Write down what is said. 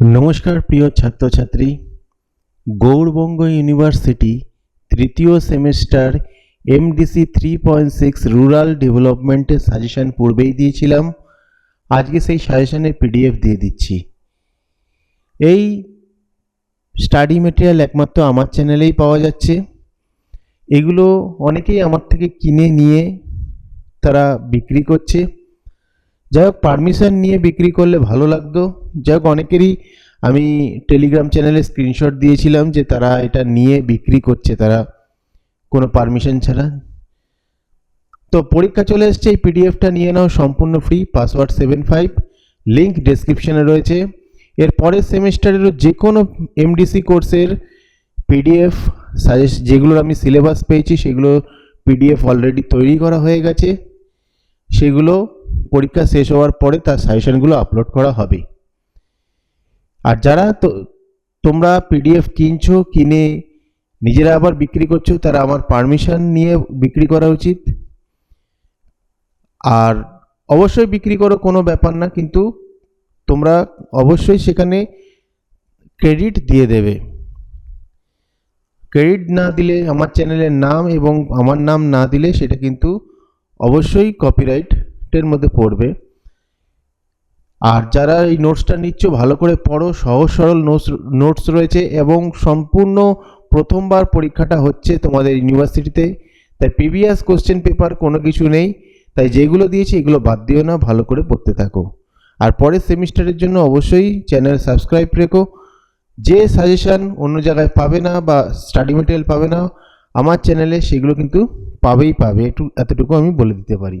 নমস্কার, প্রিয় ছাত্রছাত্রী। গৌড়বঙ্গ ইউনিভার্সিটি তৃতীয় semester MDC three point six rural ডেভেলপমেন্টের সাজেশান পূর্বেই দিয়েছিলাম। আজকে সেই সাজেশানের পিডিএফ দিয়ে দিচ্ছি। এই স্টাডি মেটেরিয়াল একমাত্র আমার চ্যানেলেই পাওয়া যাচ্ছে। এগুলো অনেকেই আমার থেকে কিনে নিয়ে তারা বিক্রি করছে। যাই হোক পারমিশন নিয়ে বিক্রি করলে ভালো লাগতো। যাই হোক, অনেকেরই আমি টেলিগ্রাম চ্যানেলে স্ক্রিনশট দিয়েছিলাম যে তারা এটা নিয়ে বিক্রি করছে, তারা কোনো পারমিশন ছাড়া। তো পরীক্ষা চলে এসছে, এই পিডিএফটা নিয়ে নাও, সম্পূর্ণ free password seven five link ডেসক্রিপশনে রয়েছে। এর পরের সেমিস্টারেরও যে কোনো এমডিসি কোর্সের পিডিএফ সাজেস্ট যেগুলোর আমি সিলেবাস পেয়েছি, সেগুলো পিডিএফ অলরেডি তৈরি করা হয়ে গেছে। সেগুলো পরীক্ষা শেষ হওয়ার পরে তার সাজেশনগুলো আপলোড করা হবে। আর যারা তো, তোমরা পিডিএফ কিনছো, কিনে নিজেরা আবার বিক্রি করছ, তারা আমার পারমিশন নিয়ে বিক্রি করা উচিত। আর অবশ্যই বিক্রি করো, কোনো ব্যাপার না, কিন্তু তোমরা অবশ্যই সেখানে ক্রেডিট দিয়ে দেবে। ক্রেডিট না দিলে, আমার চ্যানেলের নাম এবং আমার নাম না দিলে, সেটা কিন্তু অবশ্যই কপিরাইটের মধ্যে পড়বে। আর যারা এই নোটসটা নিচ্ছ, ভালো করে পড়ো। সহজ সরল নোটস নোটস রয়েছে এবং সম্পূর্ণ প্রথমবার পরীক্ষাটা হচ্ছে তোমাদের ইউনিভার্সিটিতে। তাই প্রিভিয়াস কোশ্চেন পেপার কোনো কিছু নেই। তাই যেগুলো দিয়েছি, এগুলো বাদ দিও না, ভালো করে পড়তে থাকো। আর পরের সেমিস্টারের জন্য অবশ্যই চ্যানেল সাবস্ক্রাইব রেখো। যে সাজেশান অন্য জায়গায় পাবে না বা স্টাডি মেটেরিয়াল পাবে না, আমার চ্যানেলে সেগুলো কিন্তু পাবেই পাবে। একটু, এতটুকু আমি বলে দিতে পারি।